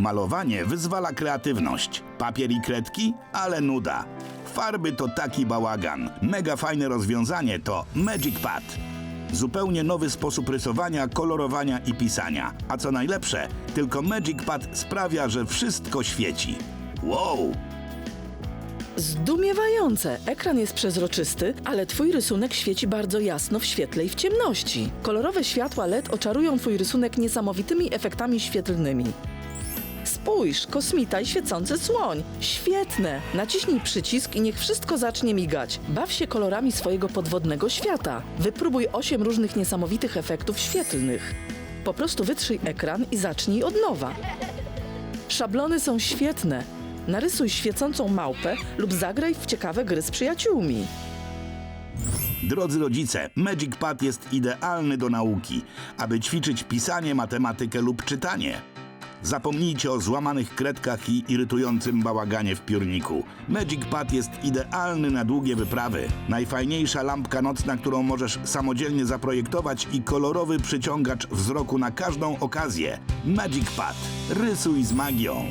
Malowanie wyzwala kreatywność. Papier i kredki? Ale nuda. Farby to taki bałagan. Mega fajne rozwiązanie to Magic Pad. Zupełnie nowy sposób rysowania, kolorowania i pisania. A co najlepsze, tylko Magic Pad sprawia, że wszystko świeci. Wow! Zdumiewające! Ekran jest przezroczysty, ale twój rysunek świeci bardzo jasno w świetle i w ciemności. Kolorowe światła LED oczarują twój rysunek niesamowitymi efektami świetlnymi. Spójrz, kosmita i świecący słoń. Świetne! Naciśnij przycisk i niech wszystko zacznie migać. Baw się kolorami swojego podwodnego świata. Wypróbuj 8 różnych niesamowitych efektów świetlnych. Po prostu wytrzyj ekran i zacznij od nowa. Szablony są świetne. Narysuj świecącą małpę lub zagraj w ciekawe gry z przyjaciółmi. Drodzy rodzice, Magic Pad jest idealny do nauki, aby ćwiczyć pisanie, matematykę lub czytanie. Zapomnijcie o złamanych kredkach i irytującym bałaganie w piórniku. Magic Pad jest idealny na długie wyprawy. Najfajniejsza lampka nocna, którą możesz samodzielnie zaprojektować i kolorowy przyciągacz wzroku na każdą okazję. Magic Pad. Rysuj z magią.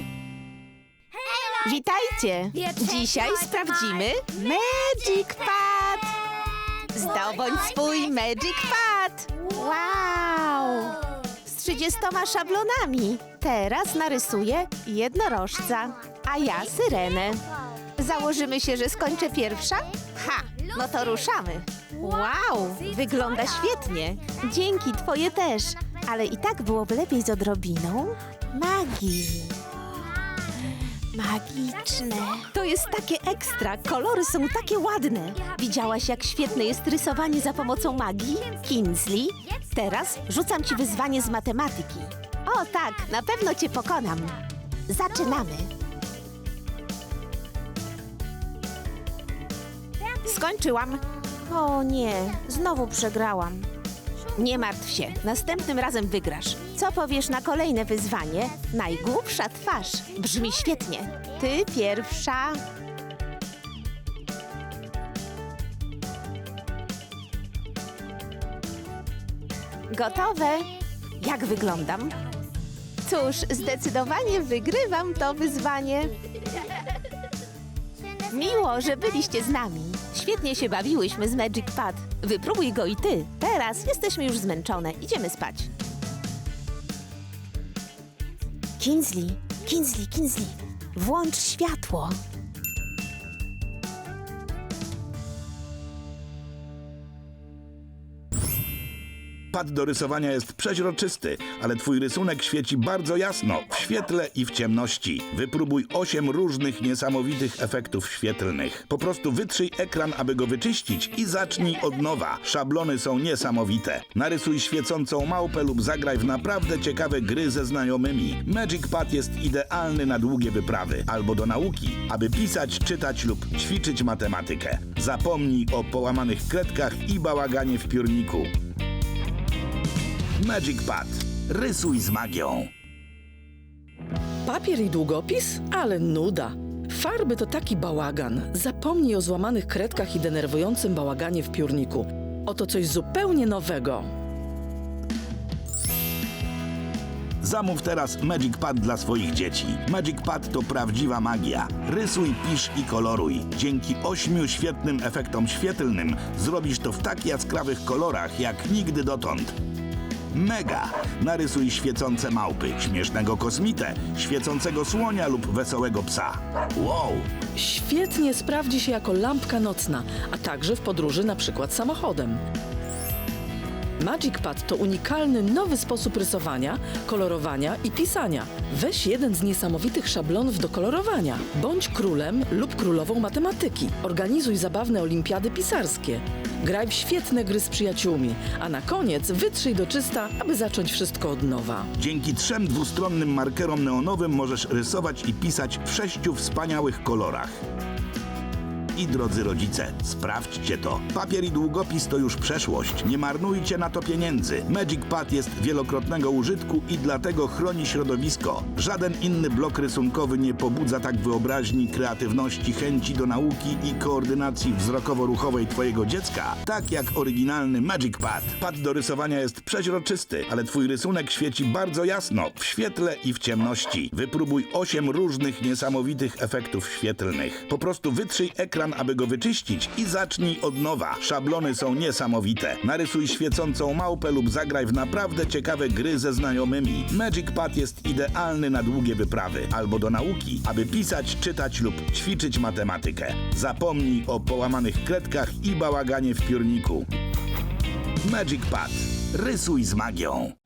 Witajcie! Dzisiaj sprawdzimy Magic Pad! Zdobądź swój Magic Pad! 30 szablonami. Teraz narysuję jednorożca, a ja syrenę. Założymy się, że skończę pierwsza? Ha! No to ruszamy. Wow! Wygląda świetnie. Dzięki, twoje też. Ale i tak byłoby lepiej z odrobiną magii. Magiczne. To jest takie ekstra. Kolory są takie ładne. Widziałaś, jak świetne jest rysowanie za pomocą magii? Kinsley, teraz rzucam ci wyzwanie z matematyki. O tak, na pewno cię pokonam. Zaczynamy. Skończyłam. O nie, znowu przegrałam. Nie martw się, następnym razem wygrasz. Co powiesz na kolejne wyzwanie? Najgłupsza twarz. Brzmi świetnie. Ty pierwsza. Gotowe. Jak wyglądam? Cóż, zdecydowanie wygrywam to wyzwanie. Miło, że byliście z nami. Świetnie się bawiłyśmy z Magic Pad. Wypróbuj go i ty. Teraz jesteśmy już zmęczone. Idziemy spać. Kinsley, Kinsley, Kinsley, włącz światło. Pad do rysowania jest przeźroczysty, ale twój rysunek świeci bardzo jasno, w świetle i w ciemności. Wypróbuj 8 różnych niesamowitych efektów świetlnych. Po prostu wytrzyj ekran, aby go wyczyścić i zacznij od nowa. Szablony są niesamowite. Narysuj świecącą małpę lub zagraj w naprawdę ciekawe gry ze znajomymi. Magic Pad jest idealny na długie wyprawy albo do nauki, aby pisać, czytać lub ćwiczyć matematykę. Zapomnij o połamanych kredkach i bałaganie w piórniku. Magic Pad. Rysuj z magią. Papier i długopis? Ale nuda. Farby to taki bałagan. Zapomnij o złamanych kredkach i denerwującym bałaganie w piórniku. Oto coś zupełnie nowego. Zamów teraz Magic Pad dla swoich dzieci. Magic Pad to prawdziwa magia. Rysuj, pisz i koloruj. Dzięki ośmiu świetnym efektom świetlnym zrobisz to w tak jaskrawych kolorach jak nigdy dotąd. Mega! Narysuj świecące małpy, śmiesznego kosmitę, świecącego słonia lub wesołego psa. Wow! Świetnie sprawdzi się jako lampka nocna, a także w podróży na przykład samochodem. Magic Pad to unikalny nowy sposób rysowania, kolorowania i pisania. Weź jeden z niesamowitych szablonów do kolorowania. Bądź królem lub królową matematyki. Organizuj zabawne olimpiady pisarskie. Graj w świetne gry z przyjaciółmi, a na koniec wytrzyj do czysta, aby zacząć wszystko od nowa. Dzięki trzem dwustronnym markerom neonowym możesz rysować i pisać w sześciu wspaniałych kolorach. I drodzy rodzice, sprawdźcie to. Papier i długopis to już przeszłość. Nie marnujcie na to pieniędzy. Magic Pad jest wielokrotnego użytku i dlatego chroni środowisko. Żaden inny blok rysunkowy nie pobudza tak wyobraźni, kreatywności, chęci do nauki i koordynacji wzrokowo-ruchowej twojego dziecka, tak jak oryginalny Magic Pad. Pad do rysowania jest przeźroczysty, ale twój rysunek świeci bardzo jasno, w świetle i w ciemności. Wypróbuj 8 różnych niesamowitych efektów świetlnych. Po prostu wytrzyj ekran, aby go wyczyścić i zacznij od nowa. Szablony są niesamowite. Narysuj świecącą małpę lub zagraj w naprawdę ciekawe gry ze znajomymi. Magic Pad jest idealny na długie wyprawy albo do nauki, aby pisać, czytać lub ćwiczyć matematykę. Zapomnij o połamanych kredkach i bałaganie w piórniku. Magic Pad. Rysuj z magią.